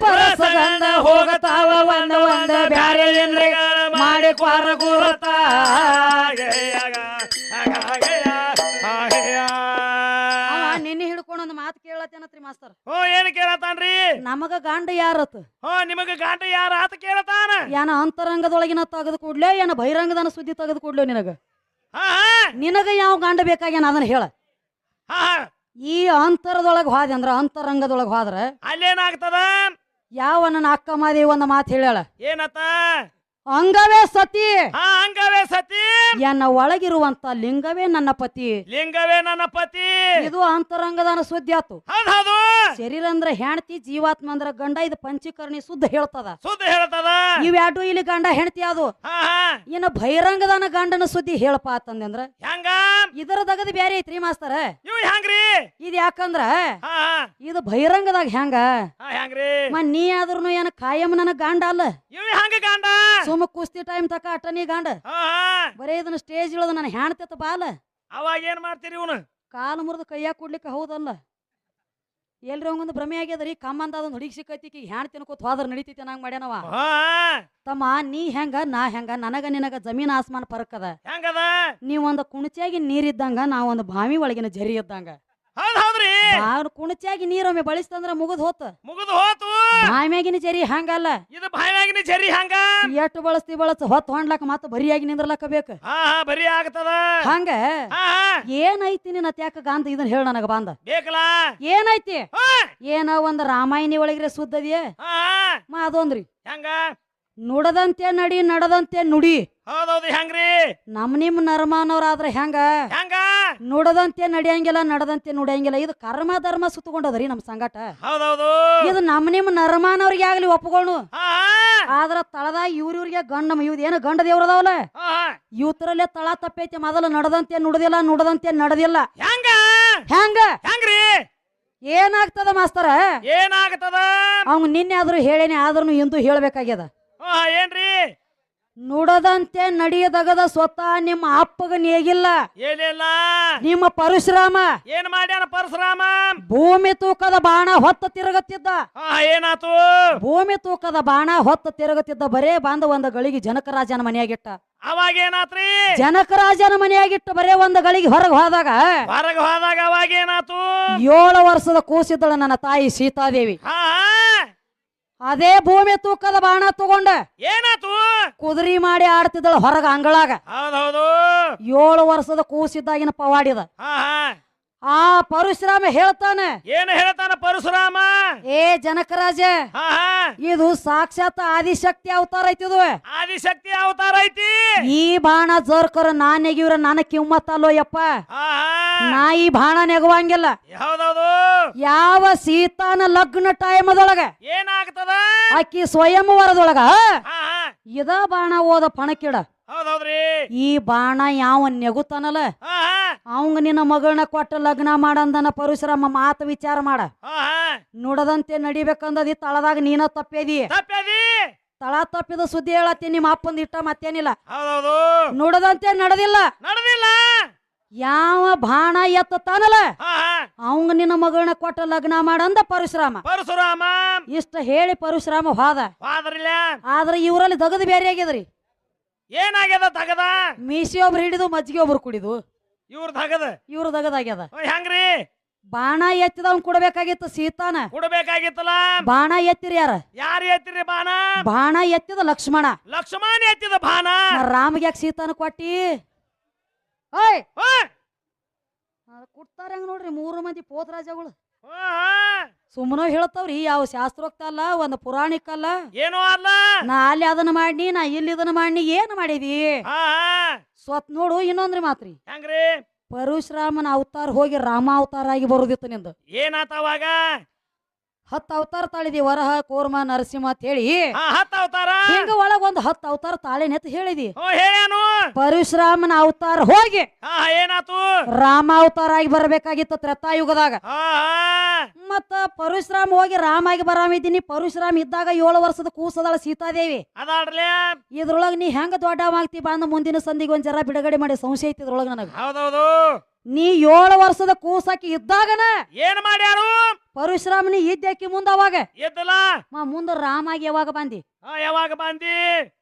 ಪರಸಗಂಧ ಹೋಗತಾವ ಒಂದ ಒಂದ ಬ್ಯಾರೆ ಏನ್ರಿ ಮಾಡಿ ಕ್ವಾರ ನಿನ್ನೆ ಹಿಡ್ಕೊಂಡು ಒಂದು ಮಾತು ಕೇಳತ್ತೇನತ್ರಿ ಮಾಸ್ತರ್? ಓ ಏನ್ ಕೇಳತಾನ್ರಿ ನಮಗ ಗಂಡ ಯಾರತ್? ಓ ನಿಮಗ ಗಂಡ ಯಾರ ಆತ ಕೇಳತಾನ ಏನ ಅಂತರಂಗದೊಳಗಿನ ತೆಗೆದು ಕೂಡ್ಲೆ ಏನ ಬಹಿರಂಗದನ ಸುದ್ದಿ ತೆಗೆದು ಕೂಡ್ಲೆ ನಿನಗ? ಹಾ ಹಾ. ನಿನಗ ಯಾವ ಗಂಡ ಬೇಕಾಗ್ಯಾನ ಅದನ್ನ ಹೇಳ. ಹಾ ಹಾ. ಈ ಅಂತರದೊಳಗ ಹೋದೆ ಅಂದ್ರ ಹಾದ್ರೆ ಹೋದ್ರ ಅಲ್ಲೇನಾಗ್ತದ? ಯಾವ ನನ್ನ ಅಕ್ಕ ಮಾದೇವಿ ಒಂದು ಮಾತು ಹೇಳ್ಯಾಳ? ಏನತ್ತ? ಅಂಗವೇ ಸತಿ. ಹಾ ಹಂಗವೇ ಸತಿ. ಎನ್ನ ಒಳಗಿರುವಂತ ಲಿಂಗವೇ ನನ್ನ ಪತಿ. ಲಿಂಗವೇ ನನ್ನ ಪತಿ. ಇದು ಅಂತರಂಗದನ ಸುದ್ದಿ ಆತು. ಹೌದ್ ಹೌದು. ಶರೀರ ಅಂದ್ರ ಹೆಣ್ತಿ ಜೀವಾತ್ಮ ಅಂದ್ರ ಗಂಡ ಇದು ಪಂಚೀಕರಣಿ ಸುದ್ದ ಹೇಳ್ತದ. ಸುದ್ದ ಹೇಳ್ತದ. ಇವ್ಯಾಡು ಇಲ್ಲಿ ಗಂಡ ಹೆಣ್ತಿ ಅದು ಇನ್ನ ಬಹಿರಂಗದನ ಗಂಡನ ಸುದ್ದಿ ಹೇಳಪ್ಪ ಅಂತಂದ್ರ ಹೆಂಗ? ಇದರ ದಗದ ಬ್ಯಾರೆ ಐತ್ರಿ ಮಾಸ್ತರ. ಇವ್ ಹೆಂಗ್ರಿ? ಇದ್ ಯಾಕಂದ್ರ ಇದು ಬಹಿರಂಗದಾಗ ಹೆಂಗ? ಹೆಂಗ್ರಿ? ಮ ನೀ ಆದ್ರೂ ಏನ ಕಾಯಂ ನನ್ನ ಗಂಡ ಅಲ್ಲ? ಇವ್ ಹೆಂಗ ಗಾಂಡ? ಸುಮ್ಮ ಕುಸ್ತಿ ಟೈಮ್ ತಕ ಅಟನಿ ಗಂಡ. ಬರೇ ಇದನ್ನ ಸ್ಟೇಜ್ ಇಳದ ನನ್ನ ಹೆಣ್ತೆತ್ತ ಬಾಲ. ಅವಾಗ ಏನ್ ಮಾಡ್ತೀರಿ ಇವನು? ಕಾಲು ಮುರಿದು ಕೈಯಾಗ ಕೊಡ್ಲಿಕ್ಕೆ ಹೌದಲ್ಲ. ಎಲ್ರಿ ಅವಂಗೊಂದು ಭ್ರಮೆ ಆಗ್ಯದ್ರಿ ಕಮ್ಮಂದ ಅದೊಂದು ಹುಡುಗಿ ಸಿಕ್ಕೈತಿ ಈಗ ಹ್ಯಾಣ್ ತಿನ್ಕೋತ ಹೋದ್ರ ನಡಿತೈತಿ ನಂಗೆ ಮಾಡ್ಯಾನವ. ತಮ್ಮ ನೀ ಹೆಂಗ ನಾ ಹೆಂಗ ನನಗ ನಿನಗ ಜಮೀನ್ ಆಸ್ಮಾನ್ ಪರಕ್ಕದ ಹೆಂಗದ? ನೀ ಒಂದು ಕುಣಚಿಯಾಗಿ ನೀರಿದ್ದಂಗ ನಾ ಒಂದು ಬಾವಿ ಒಳಗಿನ ಜರಿ ಇದ್ದಂಗ. ಹೌದ್ ಕುಣಚಾಗಿ ಕುಣಚಿಯಾಗಿ ನೀರೊಮ್ಮೆ ಬಳಸ್ತಂದ್ರ ಮುಗಿದ್ ಹೋತ. ಮುಗಿದು ಹೋತು. ಬಾಯ್ಮ್ಯಾಗಿನ ಜರಿ ಹಂಗಲ್ಲ. ಇದು ಬಾಯಿನಾಗಿನ ಜರಿ ಹಂಗ? ಎಷ್ಟು ಬಳಸ್ತಿ ಬಳಸ್ ಹೊತ್ತು ಹೊಂಡ್ಲಾಕ ಮತ್ತ ಬರಿಯಾಗಿ ನಿಂದ್ರಲಕ್ಕ ಬೇಕು ಹಾ ಹಾ ಬರಿ ಆಗ್ತದ. ಹಂಗ? ಹಾ ಹಾ. ಏನೈತಿ ನಿನ್ನ ತ್ಯಾಕ ಗಾಂಧ ಇದನ್ನ ಹೇಳ ನನಗ ಬಂದ ಬೇಕಲ್ಲ ಏನೈತಿ? ಹಾ. ಏನ ಒಂದ್ ರಾಮಾಯಣಿ ಒಳಗ್ರೆ ಸುದ್ದದಿಯೇ ಹಾ ಹಾ. ಮಾ ಅದೊಂದ್ರಿ. ಹೆಂಗ? ನುಡದಂತೆ ನಡಿ ನಡದಂತೆ ನುಡಿ. ಹೌದೌದು ಹೆಂಗ್ರಿ? ನಮ್ ನಿಮ್ ನರ್ಮಾನವ್ರಾದ್ರ ಹೆಂಗ? ಹೆಂಗ? ನೋಡದಂತೆ ನಡಿಯಂಗಿಲ್ಲ ನಡದಂತೆ ನುಡಿಯಂಗಿಲ್ಲ. ಇದು ಕರ್ಮ ಧರ್ಮ ಸುತ್ತಕೊಂಡದ್ರಿ ನಮ್ ಸಂಗಟ. ಹೌದೌದು. ಇದು ನಮ್ ನಿಮ್ ನರ್ಮಾನವ್ರಿಗೆ ಆಗ್ಲಿ ಒಪ್ಕೊಳ್ಳು ತಳದಾಗ ಆದ್ರ ತಳದ ಇವ್ರಿವ್ರಿಗೆ ಗಂಡ ಇವ್ದ ಏನು ಗಂಡ ದೇವ್ರದಾವಲ್ಲ. ಇವತ್ರಲ್ಲೇ ತಳ ತಪ್ಪೈತಿ ಮೊದಲು ನಡದಂತೆ ನುಡದಿಲ್ಲ ನುಡದಂತೆ ನಡದಿಲ್ಲ. ಹೆಂಗ? ಹೆಂಗ? ಹೆಂಗ್ರಿ? ಏನಾಗ್ತದ ಮಾಸ್ತರ? ಏನಾಗ್ತದ? ಅವ್ನ್ ನಿನ್ನೆ ಆದ್ರೂ ಹೇಳೇನೆ ಆದ್ರೂ ಇಂದು ಹೇಳ್ಬೇಕಾಗ್ಯದ. ಹಾ ಏನ್ರಿ? ನೋಡದಂತೆ ನಡೆಯದಗದ ಸ್ವತಃ ನಿಮ್ಮ ಅಪ್ಪಗ ನೇಗಿಲ್ಲ. ಏನಿಲ್ಲ? ನಿಮ್ಮ ಪರಶುರಾಮ. ಏನ್ ಮಾಡ್ಯಾನ ಪರಶುರಾಮ? ಭೂಮಿ ತೂಕದ ಬಾಣ ಹೊತ್ತ ತಿರುಗುತ್ತಿದ್ದ. ಹಾ ಏನಾತು? ಭೂಮಿ ತೂಕದ ಬಾಣ ಹೊತ್ತ ತಿರುಗುತ್ತಿದ್ದ ಬರೇ ಬಂದ ಒಂದ ಗಳಿಗೆ ಜನಕರಾಜನ ಮನೆಯಾಗಿಟ್ಟ. ಅವಾಗ ಏನಾತ್ರಿ? ಜನಕರಾಜನ ಮನೆಯಾಗಿಟ್ಟು ಬರೇ ಒಂದ ಗಳಿಗೆ ಹೊರಗೆ ಹೋದಾಗ ಹೊರಗೆ ಹೋದಾಗ ಅವಾಗ ಏನಾತು? ಏಳು ವರ್ಷದ ಕೂಸಿದ್ದಳು ನನ್ನ ತಾಯಿ ಸೀತಾದೇವಿ. ಹಾ. ಅದೇ ಭೂಮಿ ತೂಕದ ಬಾಣ ತಗೊಂಡ. ಏನಾತು? ಕುದುರಿ ಮಾಡಿ ಆಡ್ತಿದ್ದಳು ಹೊರಗ ಅಂಗಳಾಗ. ಹೌದೌದು ಏಳು ವರ್ಷದ ಕೂಸಿದ್ದಾಗಿನ ಪವಾಡಿದ. ಆ ಪರಶುರಾಮ ಹೇಳ್ತಾನೆ. ಏನ್ ಹೇಳ್ತಾನ ಪರಶುರಾಮ? ಏ ಜನಕರಾಜ ಇದು ಸಾಕ್ಷಾತ್ ಆದಿಶಕ್ತಿ ಅವತಾರ ಐತಿ ಇದು. ಆದಿಶಕ್ತಿ ಅವತಾರ ಐತಿ. ಈ ಬಾಣ ಜೋರ್ಕರ ನಾನ್ ನೆಗಿವ್ರ ನನ್ನ ಕಿಮ್ಮತ್ತಲ್ಲೋ ಯಪ್ಪ. ಹಾ ಹಾ. ನಾ ಈ ಬಾಣ ನೆಗವಂಗಿಲ್ಲ. ಹೌದೌದು ಯಾವ ಸೀತಾನ ಲಗ್ನ ಟೈಮದೊಳಗ ಏನಾಗ್ತದ? ಆಕಿ ಸ್ವಯಂವರದೊಳಗ ಹಾ ಹಾ. ಇದ ಬಾಣ ಓದ ಪಣಕ್ಕಿಡ ಹೌದೌದ್ರಿ? ಈ ಬಾಣ ಯಾವ ನೆಗುತ್ತಾನಲ್ಲ ಹಾ ಹಾ. ಅವಂಗ ನಿನ್ನ ಮಗಳನ್ನ ಕೊಟ್ಟ ಲಗ್ನ ಮಾಡಂದನ ಪರಶುರಾಮ ಮಾತು ವಿಚಾರ ಮಾಡ. ಹಾ ಹಾ. ನುಡದಂತೆ ನಡಿಬೇಕಂದದಿ ತಳದಾಗ ನೀನ ತಪ್ಪೇದಿ. ತಪ್ಪದಿ? ತಳ ತಪ್ಪಿದ ಸುದ್ದಿ ಹೇಳತ್ತಿ ನಿಮ್ಮ ಅಪ್ಪಂದ ಇಟ್ಟ ಮತ್ತೇನಿಲ್ಲ. ಹೌದೌದು. ನುಡದಂತೆ ನಡೆದಿಲ್ಲ. ನಡೆದಿಲ್ಲ. ಯಾವ ಬಾಣ ಎತ್ತಾನಲ್ಲ ಹಾ ಹಾ. ಅವಂಗ ನಿನ್ನ ಮಗಳನ್ನ ಕೊಟ್ಟ ಲಗ್ನ ಮಾಡಂದ ಪರಶುರಾಮ. ಪರಶುರಾಮ. ಇಷ್ಟ ಹೇಳಿ ಪರಶುರಾಮ ಹೋದ. ಆದ್ರೆ ಇವರಲ್ಲಿ ದಗದು ಬೇರೆ ಆಗ್ಯದ್ರಿ ಏನಾಗ್ಯದ ತಗದ? ಮೀಸಿ ಒಬ್ರು ಹಿಡಿದು ಮಜ್ಜಿಗೆ ಒಬ್ರು ಕುಡಿದು. ಇವ್ರ ತಗದ? ಇವ್ರು ತಗದಾಗ್ಯದ. ಹೆಂಗ್ರಿ ಬಾಣ ಎತ್ತಿದವ್ನ್ ಕೊಡ್ಬೇಕಾಗಿತ್ತು ಸೀತಾನ. ಕೊಡ್ಬೇಕಾಗಿತ್ತಲ್ಲ? ಬಾಣ ಎತ್ತಿರಿ ಯಾರ? ಯಾರು ಎತ್ತಿರಿ ಬಾಣ? ಬಾಣ ಎತ್ತಿದ ಲಕ್ಷ್ಮಣ. ಲಕ್ಷ್ಮಣ ಎತ್ತಿದ ಬಾಣ? ರಾಮ್ಗೆ ಯಾಕೆ ಸೀತಾನ ಕೊಟ್ಟಿ? ಓಯ್! ಕೊಡ್ತಾರ ಹೆಂಗ್ ನೋಡ್ರಿ ಮೂರು ಮಂದಿ ಪೋತರಾಜಗಳು. ಓ, ಹಾ. ಸುಮ್ಮನೆ ಹೇಳ್ತಾವ್ರಿ ಯಾವ ಶಾಸ್ತ್ರೋಕ್ತ ಅಲ್ಲ ಒಂದು ಪುರಾಣಿಕ ಅಲ್ಲ. ಏನೋ ಅಲ್ಲ. ನಾ ಅಲ್ಲಿ ಅದನ್ನ ಮಾಡಿ ನಾ ಇಲ್ಲಿ ಇದನ್ನ ಮಾಡಿ ಏನ್ ಮಾಡಿದಿ. ಸ್ವತ್ ನೋಡು ಇನ್ನೊಂದ್ರಿ ಮಾತ್ರಿ. ಹೆಂಗ್ರಿ? ಪರಶುರಾಮನ ಅವತಾರ ಹೋಗಿ ರಾಮ ಅವತಾರ ಆಗಿ ಬರುದಿತ್ತು ನಿಂದು. ಏನಾತ ಅವಾಗ? ಹತ್ತು ಅವತಾರ ತಾಳಿದಿ ವರಹ ಕೋರ್ಮ ನರಸಿಂಹ ಅಂತ ಹೇಳಿ. ಹತ್ತ ಅವತಾರ? ಹಿಂಗ ಒಳಗ ಒಂದ್ ಹತ್ತು ಅವತಾರ ತಾಳಿನ ಅಂತ ಹೇಳಿದಿ. ಓ ಪರಶುರಾಮನ ಅವತಾರ ಹೋಗಿ. ಹಾ ಹಾ, ಏನಾತು? ರಾಮ ಅವತಾರ ಆಗಿ ಬರಬೇಕಾಗಿತ್ತು ತ್ರೇತಾಯುಗದಾಗ. ಹಾ ಹಾ. ಮತ್ತ ಪರಶುರಾಮ ಹೋಗಿ ರಾಮ ಆಗಿ ಬರಾಮಿದ್ದೀನಿ ಪರಶುರಾಮ ಇದ್ದಾಗ ಏಳು ವರ್ಷದ ಕೂಸದಾಳ ಸೀತಾದೇವಿ. ಅದಾಡ್ಲೆ? ಇದ್ರೊಳಗ ನೀ ಹೆಂಗ ದೊಡ್ಡವಾಗ್ತಿ ಬಂದ ಮುಂದಿನ ಸಂದಿಗೆ ಒಂದ್ ಜರ ಬಿಡುಗಡೆ ಮಾಡಿ. ಸಂಶಯ ಐತಿ ಇದ್ರೊಳಗ ನನಗ. ಹೌದೌದು. ನೀ ಏಳು ವರ್ಷದ ಕೂಸಾಕಿ ಇದ್ದಾಗನ ಏನ್ ಮಾಡ್ಯಾರು? ಪರಶುರಾಮನಿ ಇದ್ದಾಕಿ ಮುಂದ ಅವಾಗ. ಎದ್ದಲ್ಲ? ಮಾ ಮುಂದ ರಾಮಾಗಿ ಯಾವಾಗ ಬಂದಿ? ಆ, ಯಾವಾಗ ಬಂದಿ?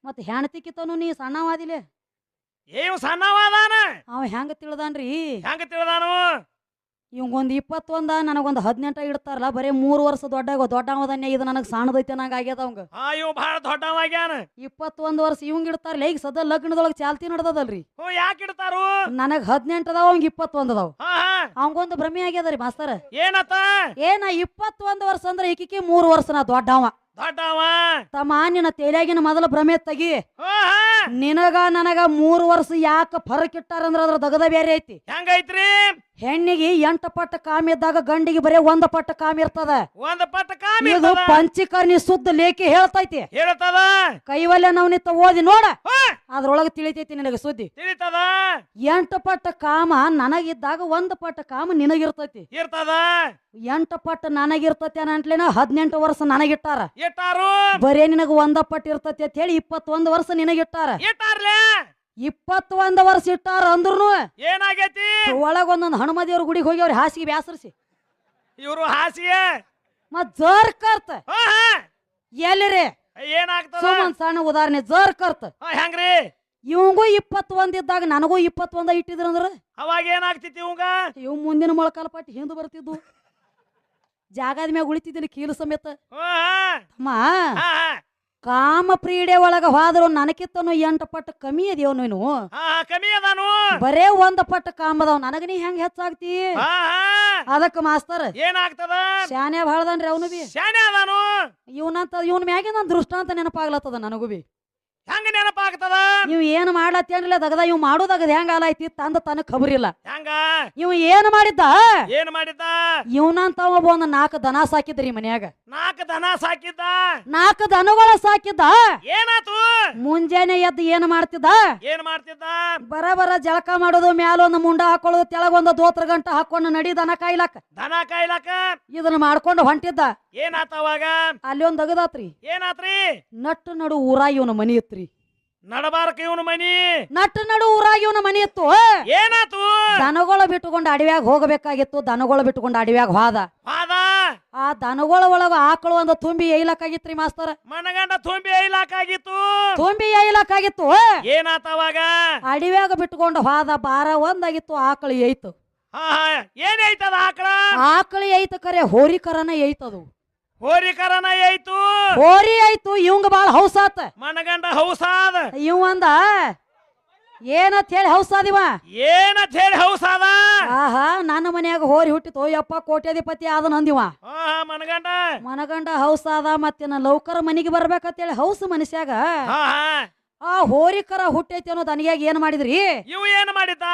ಮತ್ ಹೆಣ್ತಿಕಿತನು ನೀ ಸಣ್ಣವಾದಿಲೆ. ಏವ್ ಸಣ್ಣವಾದಾನ? ಅವ ಹೆಂಗ ತಿಳಿದಾನ್ರಿ? ಹೆಂಗ ತಿಳಿದಾನು? ಇವಂಗೊಂದ್ ಇಪ್ಪತ್ತೊಂದ ನನಗೊಂದು ಹದಿನೆಂಟ ಇಡ್ತಾರಲ್ಲ ಬರೇ ಮೂರು ವರ್ಷ ದೊಡ್ಡ ದೊಡ್ಡವದನ್ನೇ ಇದು ನನಗೆ ಸಣ್ಣದೈತೆ ನಂಗೆ ಆಗ್ಯದ ಅವಂಗ. ಹಾ ಇವ್ ಬಹಳ ದೊಡ್ಡವಾಗ್ಯಾನ ಇಪ್ಪತ್ತೊಂದ್ ವರ್ಷ ಇವಂಗ ಇಡ್ತಾರಲ್ಲ ಈಗ ಸದ ಲಗ್ನದೊಳಗ ಚಾಲ್ತಿ ನಡ್ದದಲ್ರಿ. ಹ್ಞೂ ಯಾಕೆ ಇಡ್ತಾರು? ನನಗ್ ಹದಿನೆಂಟು ಅದಾವ ಅವಂಗ ಇಪ್ಪತ್ತೊಂದು ಅದಾವ ಹಾ ಹಾ. ಅವಂಗೊಂದು ಭ್ರಮೆ ಆಗ್ಯದರಿ ಮಾಸ್ತರ. ಏನತ್ತ? ಏನ ಇಪ್ಪತ್ತೊಂದ್ ವರ್ಷ ಅಂದ್ರೆ ಈಕಿಗೆ ಮೂರು ವರ್ಷ ನಾ ದೊಡ್ಡವ ದೊಡ್ಡವ ತಮ್ಮ ನಿನ್ನ ತೇಲ್ಯಾಗಿನ ಮೊದಲ ಭ್ರಮೆ ತಗಿ. ನಿನಗ ನನಗ ಮೂರು ವರ್ಷ ಯಾಕ ಫರಕ್ ಇಟ್ಟಾರಂದ್ರ ಅದ್ರ ದಗದ ಬೇರೆ ಐತಿ. ಹೆಂಗೈತ್ರಿ? ಹೆಣ್ಣಿಗೆ ಎಂಟು ಪಟ್ಟ ಕಾಮ ಇದ್ದಾಗ ಗಂಡಿಗೆ ಬರೇ ಒಂದ ಪಟ್ಟ ಕಾಮ ಇರ್ತದ. ಒಂದ್ ಪಟ್ಟ ಕಾಮಿ ಇದು ಪಂಚಕರ್ಣಿ ಸುದ್ದ ಲೇಖಿ ಹೇಳ್ತೈತಿ. ಹೇಳ್ತದ? ಕೈವಲ್ಯ ನವನಿತ್ತ ಓದಿ ನೋಡ. ಅದ್ರೊಳಗ ತಿಳಿತೈತಿ ನಿನಗೆ ಸುದ್ದಿ? ತಿಳಿತದ? ಎಂಟು ಪಟ್ಟ ಕಾಮ ನನಗಿದ್ದಾಗ ಒಂದ್ ಪಟ್ಟ ಕಾಮ ನಿನಗಿರ್ತೈತಿ. ಇರ್ತದ? ಎಂಟು ಪಟ್ಟ ನನಗಿರ್ತೈತಿ ಅನ್ನಂಟ್ಲಿನ ಹದಿನೆಂಟು ವರ್ಷ ನನಗಿಟ್ಟಾರ. ಇಟ್ಟಾರು? ಬರೇ ನಿನಗ ಒಂದ ಪಟ್ಟ ಇರ್ತೈತಿ ಅಂತ ಹೇಳಿ ಇಪ್ಪತ್ತೊಂದು ವರ್ಷ ನಿನಗಿಟ್ಟಾರ. ಇಟ್ಟಾರ್ಲೆ? ಇಪ್ಪತ್ತೊಂದು ವರ್ಷ ಇಟ್ಟಾರ ಅಂದ್ರೂ ಏನಾಗೈತಿ? ಒಳಗ ಒಂದೊಂದು ಹನುಮದೇವ್ರ ಗುಡಿಗೆ ಹೋಗಿ ಅವ್ರ ಹಾಸಿಗೆ ಬ್ಯಾಸರಿಸಿ. ಇವರು ಹಾಸಿಗೆ? ಮತ್ ಜರ್ ಕರ್ತ. ಎಲ್ಲಿರಿ ಏನಾಗ್ತದ? ಸಣ್ಣ ಉದಾಹರಣೆ ಜರ್ ಕರ್ತ. ಹಾ ಹೆಂಗ್ರಿ? ಇವಂಗೂ ಇಪ್ಪತ್ತೊಂದ್ ಇದ್ದಾಗ ನನಗೂ ಇಪ್ಪತ್ತೊಂದ ಇಟ್ಟಿದ್ರ ಅಂದ್ರ? ಅವಾಗ ಏನಾಗ್ತಿತ್ತು ಇವಂಗ? ಇವ್ ಮುಂದಿನ ಮೊಳಕಾಲ ಪಟ್ಟಿ ಹಿಂದ್ ಬರ್ತಿದ್ವು. ಜಾಗದ ಮ್ಯಾಗ ಉಳಿತಿದ್ದಿಲ್ಲ ಕೀಲು ಸಮೇತ. ಹಾ. ಅಮ್ಮ ಹಾ ಹಾ. ಕಾಮ ಪ್ರೀಡೆ ಒಳಗ ಹೋದ್ರು ನನಕಿತ್ತನು ಎಂಟು ಪಟ್ಟ ಕಮ್ಮಿ ಅದೇವ್ ನೀನು? ಕಮ್ಮಿ ಅದಾನು. ಬರೇ ಒಂದ್ ಪಟ್ಟ ಕಾಮದವ್ ನನಗ ನೀ ಹೆಂಗ್ ಹೆಚ್ಚಾಗ್ತಿ? ಅದಕ್ಕ ಮಾಸ್ತರ್. ಏನಾಗ್ತದ? ಶಾನೆ ಭಾಳದನ್ರಿ ಅವನು ಬಿ. ಶಾನೆ ಅದಾನು. ಇವನಂತ ಇವನ್ ಮ್ಯಾಗಿನ ದೃಷ್ಟಾಂತ ನೆನಪಾಗ್ಲತ್ತದ ನನಗೂ ಬಿ. ಹೆಂಗ ನೆನಪಾಗ್ತದ? ನೀವು ಏನು ಮಾಡ್ಲತ್ತೇನಿಲ್ಲ ದಗದ ಇವ್ ಮಾಡೋದಗದ ಹೆಂಗ ಆಲೈತಿ ತಂದ ತನ ಖಬರಿಲ್ಲ. ಹೆಂಗ? ಇವ್ ಏನ್ ಮಾಡಿದ್ದ? ಏನ್ ಮಾಡಿದ್ದ? ಇವನಂತ ಒಬ್ಬ ಒಂದ್ ನಾಲ್ಕು ದನ ಸಾಕಿದ್ರಿ ಮನ್ಯಾಗ. ನಾಲ್ಕು ದನ ಸಾಕಿದ್ದ? ನಾಲ್ಕು ದನಗಳ ಸಾಕಿದ್ದ? ಏನಾತು? ಮುಂಜಾನೆ ಎದ್ದು ಏನ್ ಮಾಡ್ತಿದ್ದ? ಏನ್ ಮಾಡ್ತಿದ್ದ? ಬರ ಬರ ಜಳಕ ಮಾಡೋದು ಮ್ಯಾಲ ಒಂದು ಮುಂಡ ಹಾಕೊಳ್ಳೋದು ತೆಳಗೊಂದು ದೋತ್ರ ಗಂಟ ಹಾಕೊಂಡು ನಡಿ ದನ ಕಾಯ್ಲಕ್ಕ. ದನ ಕಾಯ್ಲಕ ಇದನ್ನ ಮಾಡ್ಕೊಂಡು ಹೊಂಟಿದ್ದ. ಏನಾತ ಅವಾಗ? ಅಲ್ಲಿ ಒಂದ್ ಅಗದಾತ್ರಿ. ಏನಾತ್ರಿ? ನಟ್ಟು ನಡು ಊರಾಗ ಇವನ ಮನಿ ಇತ್ರಿ. ನಡಬಾರಕ ಇವನ ಮನಿ? ನಟ್ಟು ನಡು ಊರಾಗ ಇವನ ಮನಿ ಇತ್ತು. ಏನಾತು? ದನಗಳ ಬಿಟ್ಟುಕೊಂಡು ಅಡವ್ಯಾಗ ಹೋಗಬೇಕಾಗಿತ್ತು ದನಗಳ ಬಿಟ್ಟುಕೊಂಡು ಅಡವ್ಯಾಗ ಹೋದ. ಹಾದ? ಆ ದನಗಳ ಒಳಗ ಆಕಳು ಒಂದು ತುಂಬಿ ಏಯ್ಲಕ್ಕಾಗಿತ್ರಿ ಮಾಸ್ತರ. ಮನಗಂಡ ತುಂಬಿ ಐಲಾಕಾಗಿತ್ತು ತುಂಬಿ ಏಯ್ಲಕ್ಕಾಗಿತ್ತು ಏನಾತ ಅವಾಗ? ಅಡವ್ಯಾಗ ಬಿಟ್ಟುಕೊಂಡು ಹೋದ ಬಾರ ಒಂದಾಗಿತ್ತು ಆಕಳು ಏಯ್ತು. ಹಾ ಹಾ ಏನೈತದ ಆಕಳ? ಆಕಳು ಏಯ್ತು ಕರೆ ಹೋರಿ ಕರನ ಏಯ್ತದು. ಹೋರಿಕರನ ಐತು ಹೋರಿ ಆಯ್ತು ಇವಂಗ ಬಾಳ ಹೌಸಾತ ಮನಗಂಡ ಹೌಸಾದ ಇವ್ ಅಂದ ಏನಂತ ಹೇಳಿ ಹೌಸಾದಿವ ಏನಂತ ಹೇಳಿ ಹೌಸಾದ ಆಹಾ ನನ್ನ ಮನ್ಯಾಗ ಹೋರಿ ಹುಟ್ಟಿತು ಯಪ್ಪ ಕೋಟ್ಯಾಧಿಪತಿ ಆದ ನಂದಿವ ಹಾ ಮನಗಂಡ. ಮನಗಂಡ ಹೌಸಾದ ಮತ್ತೆ ನಾ ಲೌಕರ ಮನಿಗೆ ಬರ್ಬೇಕಂತೇಳಿ ಹೌಸ್ ಮನುಷ್ಯಾಗ ಹಾ ಹಾ ಆ ಹೋರಿಕರ ಹುಟ್ಟೈತಿ ಅನ್ನೋ ದನಿಯಾಗ ಏನ್ ಮಾಡಿದ್ರಿ? ಇವು ಏನ್ ಮಾಡಿದ್ದ?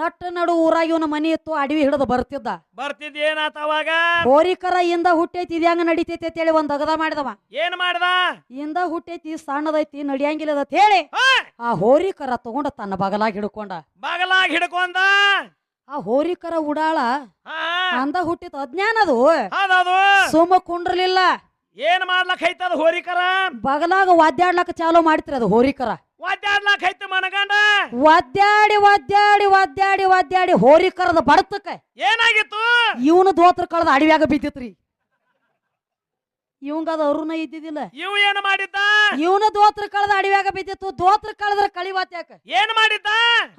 ನಟ್ಟ ನಡು ಊರಾಗ ಇವನ ಮನಿ ಇತ್ತು ಅಡವಿ ಹಿಡಿದು ಬರ್ತಿದ್ದ. ಬರ್ತಿದ್ ಏನಾತ ಅವಾಗ? ಹೋರಿಕರ ಇಂದ ಹುಟ್ಟೈತಿ ಇದ್ಯಾಂಗ ನಡೀತೈತಿ ನಡಿತೈತಿ ಅಂತೇಳಿ ಒಂದ್ ಅಗದ ಮಾಡಿದವ. ಏನ್ ಮಾಡ್ದ? ಇಂದ ಹುಟ್ಟೈತಿ ಸಣ್ಣದೈತಿ ನಡಿಯಂಗಿಲ್ಲ ಅಂತ ಹೇಳಿ ಆ ಹೋರಿಕರ ತಗೊಂಡ ತನ್ನ ಬಗಲಾಗಿ ಹಿಡ್ಕೊಂಡ. ಬಗಲಾಗ ಹಿಡ್ಕೊಂಡ? ಆ ಹೋರಿಕರ ಉಡಾಳ ಅಂದ ಹುಟ್ಟಿತ್ತು ಅಜ್ಞಾನ ಅದು. ಹೌದೌದು. ಸುಮ್ಮ ಕುಂಡ್ರಲಿಲ್ಲ. ಏನ್ ಮಾಡ್ಲಕ್ ಐತದ ಹೋರಿಕರ? ಬಗಲಾಗ ವಾದ್ಯಾಡ್ಲಕ್ ಚಾಲೋ ಮಾಡ್ತಿರ ಅದು ಹೋರಿಕರ. ವಾದ್ಯಾಡ್ಲಕ್ ಐತ ಮನಗಂಡ ವಾದ್ಯಾಡಿ ವಾದ್ಯಾಡಿ ವಾದ್ಯಾಡಿ ಒದ್ದಾಡಿ ಹೋರಿಕರದ ಬಡತಕ್ಕ ಏನಾಗಿತ್ತು? ಇವನು ದೋತ್ರ ಕಳೆದ ಅಡವ್ಯಾಗ ಬಿದ್ದಿತ್ರಿ. ಇವಂಗ ಅದು ಅವ್ರನ್ನ ಇದ್ದಿದ್ದಿಲ್ಲ. ಇವ್ ಏನ್ ಮಾಡಿದ್ದ? ಇವನು ದೋತ್ರ ಕಳೆದ ಅಡವ್ಯಾಗ ಬಿದ್ದಿತ್ತು ದೋತ್ರ ಕಳೆದ್ರ ಕಳಿವಾತ್ಯಾಕ ಏನ್ ಮಾಡಿದ್ದ?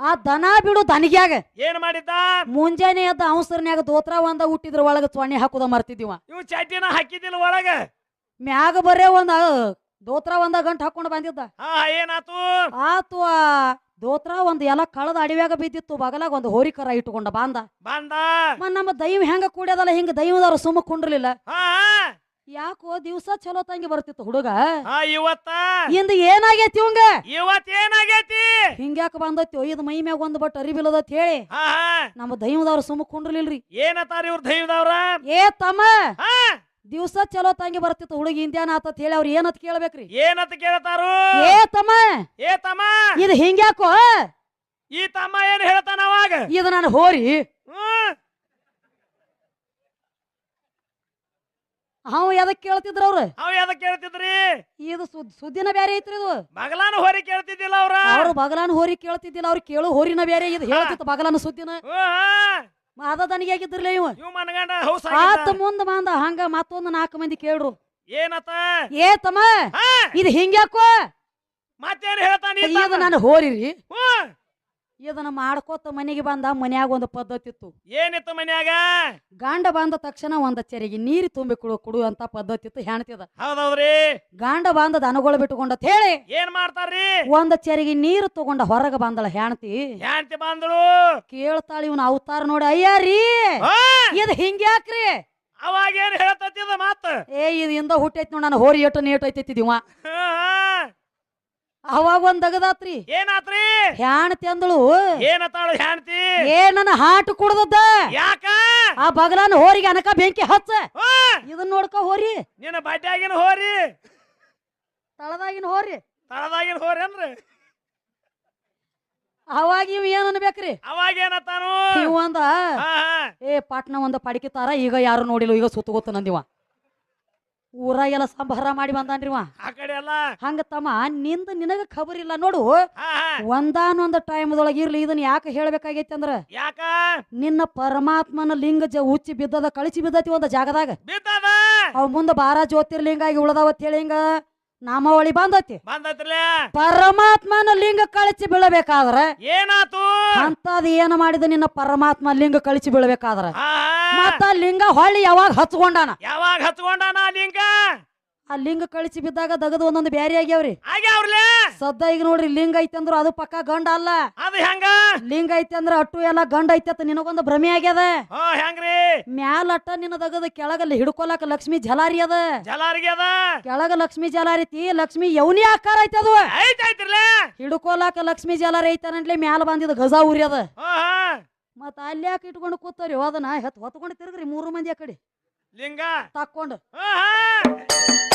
ಆ ದನ ಬಿಡು ದನಿಗ್ಯಾಗ. ಏನ್ ಮಾಡಿದ್ದ? ಮುಂಜಾನೆ ಎದ್ದ ಅವಸರನ್ಯಾಗ ದೋತ್ರ ಒಂದ ಹುಟ್ಟಿದ್ರ ಒಳಗ ಸೊಣ್ಣೆ ಹಾಕುದ ಮರ್ತಿದ್ದಿವ. ಇವ್ ಚಾಟಿನ ಹಾಕಿದಿಲ್ಲ ಒಳಗ? ಮ್ಯಾಗ ಬರೇ ಒಂದ ದೋತ್ರ ಒಂದ ಗಂಟ ಹಾಕೊಂಡು ಬಂದಿದ್ದ. ಹಾ ಏನಾತು? ಆತು ಆ ದೋತ್ರ ಒಂದ್ ಎಲ್ಲ ಕಳದ ಅಡಿವ್ಯಾಗ ಬಿದ್ದಿತ್ತು ಬಗಲಾಗ ಒಂದು ಹೋರಿಕರ ಇಟ್ಕೊಂಡ ಬಾಂದ. ಬಂದ? ನಮ್ಮ ದೈವ ಹೆಂಗ ಕೂಡ್ಯದಲ್ಲ ಹಿಂಗ ದೈವದವ್ರು ಸುಮ್ಮ ಕುಂಡ್ರಲಿಲ್ಲ. ಹಾ ಯಾಕೋ ದಿವಸ ಚಲೋ ತಂಗಿ ಬರ್ತಿತ್ತು ಹುಡುಗ. ಹಾ ಇವತ್ತ? ಇಂದ ಏನಾಗೈತಿ ಇವಂಗ? ಇವತ್ ಏನಾಗೈತಿ? ಹಿಂಗ್ಯಾಕ ಬಂದೈತಿ ಒಯ್ದ ಮೈ ಮ್ಯಾಗ ಒಂದ್ ಬಟ್ ಅರಿಬಿಲ್ಲದತ್ ಹೇಳಿ. ಹಾ ಹಾ. ನಮ್ಮ ದೈವದವ್ರು ಸುಮ್ಮ ಕುಂಡ್ರಲಿಲ್ರಿ. ಏನತ್ತಾರ ಇವ್ರ ದೈವದವ್ರ? ಏ ತಮ್ಮ! ಹಾ. ದಿವ್ಸ ಚಲೋ ತಂಗಿ ಬರ್ತಿತ್ತು ಹುಡುಗಿ ಇಂದ್ಯಾನ ಆತತ್ ಹೇಳಿ ಅವ್ರು ಏನತ್ ಕೇಳ್ಬೇಕ್ರಿ? ಏನಂತ ಕೇಳ್ತಾರು? ಏ ತಮ್ಮ! ಏ ತಮ್ಮ! ಇದು ಹಿಂಗ್ಯಾಕೋ? ಈ ತಮ್ಮ ಏನ್ ಹೇಳ್ತಾನ ಅವಾಗ? ಇದು ನಾನು ಹೋರಿ. ಹ್ಮ್. ಅವ ಎದಕ್ ಕೇಳ್ತಿದ್ರ ಅವ್ರ? ಅವ್ ಎದಕ್ ಕೇಳ್ತಿದ್ರಿ? ಇದು ಸುದ್ ಸುದ್ದಿನ ಬ್ಯಾರೆ ಐತ್ರಿ ಇದು. ಬಗಲಾನು ಹೋರಿ ಕೇಳ್ತಿದ್ದಿಲ್ಲ ಅವ್ರ? ಅವ್ರು ಬಗಲಾನ ಹೋರಿ ಕೇಳ್ತಿದ್ದಿಲ್ಲ ಅವ್ರು ಕೇಳು ಹೋರಿನ ಬೇರೆ ಇದು ಹೇಳ್ತಿತ್ತು ಬಗಲಾನ ಸುದ್ದಿನ. ಹ್ಮ್, ಹಾ. ಅದ ದನಿಗೆ ಆಗಿದ್ರಲ್ಲ ಇವ. ಇವ್ ಮನ್ಗಂಡ ಹೌಸ್ ಆತ ಮುಂದ ಬಂದ ಹಂಗ ಮತ್ತೊಂದು ನಾಲ್ಕು ಮಂದಿ ಕೇಳ್ರು. ಏನತ್ತ? ಏ ತಮ್ಮ ಹಾ? ಇದು ಹಿಂಗ್ಯಾಕೋ? ಮತ್ತೇನ್ ಹೇಳ್ತಾನ ಇದು ನಾನು ಹೋರಿರಿ. ಇದನ್ನ ಮಾಡ್ಕೋತ ಮನೆಗೆ ಬಂದ ಮನ್ಯಾಗ ಒಂದು ಪದ್ಧತಿ ಇತ್ತು. ಏನಿತ್ತು ಮನ್ಯಾಗ? ಗಾಂಡ ಬಂದ ತಕ್ಷಣ ಒಂದ ಚೆರಿಗೆ ನೀರು ತುಂಬಿ ಕುಡು ಕುಡು ಅಂತ ಪದ್ಧತಿ ಇತ್ತು ಹೆಣ್ತಿದ ಹೌದೌದ್ರಿ? ಗಾಂಡ ಬಂದ ದನಗಳು ಬಿಟ್ಟುಕೊಂಡ ಹೇಳಿ ಏನ್ ಮಾಡ್ತಾರ್ರಿ? ಒಂದ ಚೆರಿಗೆ ನೀರು ತಗೊಂಡ ಹೊರಗ ಬಂದಳ ಹೆಣ್ತಿ. ಹೆಂಡತಿ ಬಂದ್ರು ಕೇಳ್ತಾಳ ಇವನ ಅವತಾರ ನೋಡಿ ಅಯ್ಯಾರಿ ಇದು ಹಿಂಗ್ಯಾಕ್ರಿ ಅವಾಗ ಏನ್ ಹೇಳ್ತೈತಿ ಮಾತು? ಏ ಇದು ಇಂದ ಹುಟ್ಟೈತಿ ನೋಡ್ ನಾನು ಹೋರಿ ಏಟು ನೇಟ್ ಹಾ. ಅವಾಗ ಒಂದ್ ಅಗದಾತ್ರಿ ಏನಾತ್ರಿ? ಹ್ಯಾಣತಿ ಅಂದಳು. ಏನತ್ತಾಳು ಹ್ಯಾಣತಿ? ಏ ನನ್ನ ಹಾಟು ಕುಡ್ದದ್ದ. ಯಾಕ? ಆ ಬಗಲಾನ ಹೋರಿಗೆ ಅನಕ ಬೆಂಕಿ ಹಚ್ಚ. ಇದನ್ನ ನೋಡ್ಕ ಹೋರಿ. ನಿನ್ನ ಬಡ್ಡ್ಯಾಗಿನ ಹೋರಿ. ತಳದಾಗಿನ ಹೋರಿ. ತಳದಾಗಿನ ಹೋರಿ ಅಂದ್ರೆ? ಅವಾಗ ಇವ್ ಏನ್ ಅನ್ಬೇಕ್ರಿ? ಅವಾಗ ಏನತ್ತಾನು? ಇವ್ ಒಂದ. ಏ ಪಾಟ್ನ ಒಂದ ಪಡಿಕಿತಾರ ಈಗ ಯಾರು ನೋಡಿಲ್ಲ. ಈಗ ಸುತ್ತ ಗೊತ್ತ ನಂದಿವ ಊರಾಗೆಲ್ಲ ಸಂಭಾರ ಮಾಡಿ ಬಂದಾನ್ರಿವ ಆ ಕಡೆ ಎಲ್ಲ? ಹಂಗ ತಮ್ಮ ನಿಂದ ನಿನಗ ಖಬರ್ ಇಲ್ಲ. ನೋಡು ಹಾ ಟೈಮ್ ಒಂದಾನೊಂದ ಟೈಮ್ದೊಳಗ ಇರ್ಲಿ ಇದನ್ನ ಯಾಕೆ ಹೇಳ್ಬೇಕಾಗೈತಿ ಅಂದ್ರ? ಯಾಕ? ನಿನ್ನ ಪರಮಾತ್ಮನ ಲಿಂಗ ಜ ಉಚ್ಚಿ ಬಿದ್ದದ ಕಳಿಸಿ ಬಿದ್ದತಿ ಒಂದ ಜಾಗದಾಗ. ಬಿದ್ದದ? ಅವ್ ಮುಂದ ಬಾರ ಜ್ಯೋತಿರ್ಲಿಂಗ ಆಗಿ ಉಳದಾವತ್ ಹೇಳಿ ಹಿಂಗ ನಾಮಾವಳಿ ಬಂದತಿ. ಬಂದೈತ್ರಲ್ಲ ಪರಮಾತ್ಮನ ಕಳಿಸಿ ಬೀಳಬೇಕಾದ್ರ ಏನಾತು? ಅಂತದ್ ಏನ ಮಾಡಿದ ನಿನ್ನ ಪರಮಾತ್ಮ ಲಿಂಗ ಕಳಿಸಿ ಬೀಳಬೇಕಾದ್ರೆ. ಮತ್ತ ಲಿಂಗ ಹೊಳ್ಳಿ ಯಾವಾಗ ಹಚ್ಕೊಂಡಾನ? ಯಾವಾಗ ಹಚ್ಕೊಂಡಾನ ಲಿಂಗ? ಆ ಲಿಂಗ ಕಳಿಸಿ ಬಿದ್ದಾಗ ದಗದು ಒಂದೊಂದು ಬ್ಯಾರಿ ಆಗ್ಯಾವ್ರಿ. ಆಗ್ಯಾವ್ರಲೇ? ಸದ್ದ ಈಗ ನೋಡ್ರಿ ಲಿಂಗ ಐತಿ ಅಂದ್ರ ಅದು ಪಕ್ಕ ಗಂಡ ಅಲ್ಲ. ಅದು ಹೆಂಗ? ಲಿಂಗ ಐತಿ ಅಂದ್ರೆ ಅಟ್ಟು ಎಲ್ಲ ಗಂಡ ಐತಿ ಅಂತ ನಿನಗೊಂದು ಭ್ರಮೆ ಆಗ್ಯದ? ಹಾ ಹೆಂಗ್ರಿ? ಮ್ಯಾಲ ಅಟ್ಟ ನಿನ್ನ ದಗದ ಕೆಳಗಲ್ಲಿ ಹಿಡ್ಕೊಲಕ ಲಕ್ಷ್ಮಿ ಜಲಾರಿ ಅದ. ಜಲಾರಿಗೆ ಅದ? ಕೆಳಗ ಲಕ್ಷ್ಮಿ ಜಲಾರಿ ಐತಿ ಲಕ್ಷ್ಮಿ ಯೌನಿ ಆಕಾರ ಐತಿ ಅದು. ಐತ್ ಐತ್ರಲೇ? ಹಿಡ್ಕೊಲಾಕ ಲಕ್ಷ್ಮಿ ಜಲಾರಿ ಐತನಂಟ್ಲೆ ಮ್ಯಾಲ ಬಂದಿದ ಗಜಾ ಉರಿ ಅದ. ಹಾ ಹಾ. ಮತ್ತ ಅಲ್ಲಿ ಯಾಕೆ ಇಟ್ಕೊಂಡು ಕೂತಾರಿ ಅದನ್ನ ಹೆತ್ ಹೊತ್ಕೊಂಡು ತಿರುಗ್ರಿ ಮೂರು ಮಂದಿ ಆ ಕಡೆ. ಲಿಂಗ? ತಕ್ಕೊಂಡು. ಹಾ ಹಾ.